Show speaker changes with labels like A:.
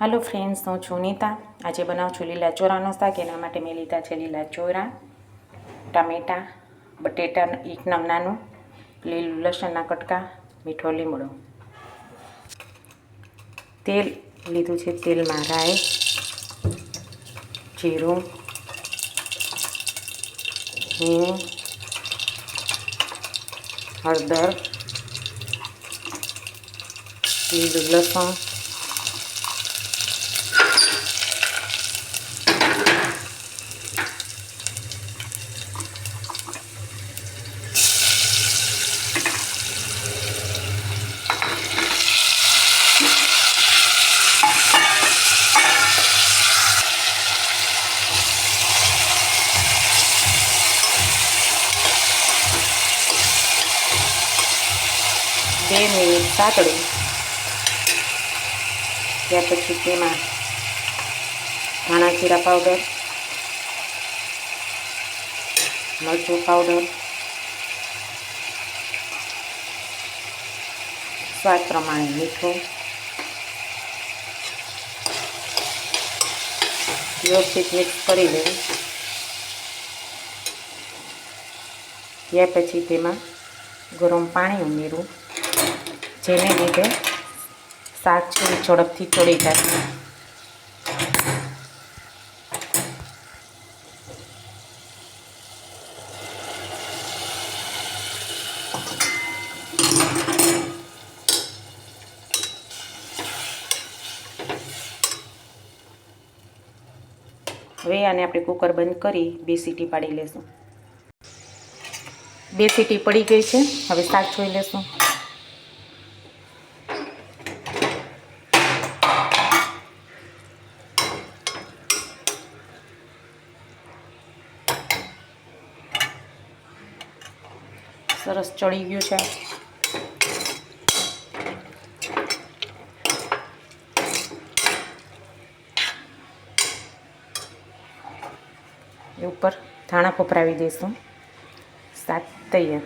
A: હાલો friends હું છું નીતા. આજે બનાવું છું લીલા ચોરાનો શાક. એના માટે મેં લીધા છે લીલા ચોરા, ટામેટાં, બટેટા એક નમ નાનું, લીલું લસણના કટકા, મીઠો લીમડો. તેલ લીધું છે તેલમાં રાઈ, જીરું, હિંગ, હળદર, લીલું લસણ બે મિનિટ સાતડું ત્યાર પછી તેમાં ધાણા, જીરા પાવડર મરચું પાવડર સ્વાદ પ્રમાણે મીઠું, વ્યવસ્થિત મિક્સ કરી લેવું ત્યાર પછી તેમાં ગરમ પાણી ઉમેરવું જેને લીધે શાક છે એ ઝડપથી ચડી જાય હવે આને આપણે કુકર બંધ કરી બે સીટી પાડી લેશું. બે સીટી પડી ગઈ છે. હવે શાક જોઈ લેશું. સરસ ચડી ગયું છે. એ ઉપર ધાણા પપરાવી દઈશું. સાત તૈયાર.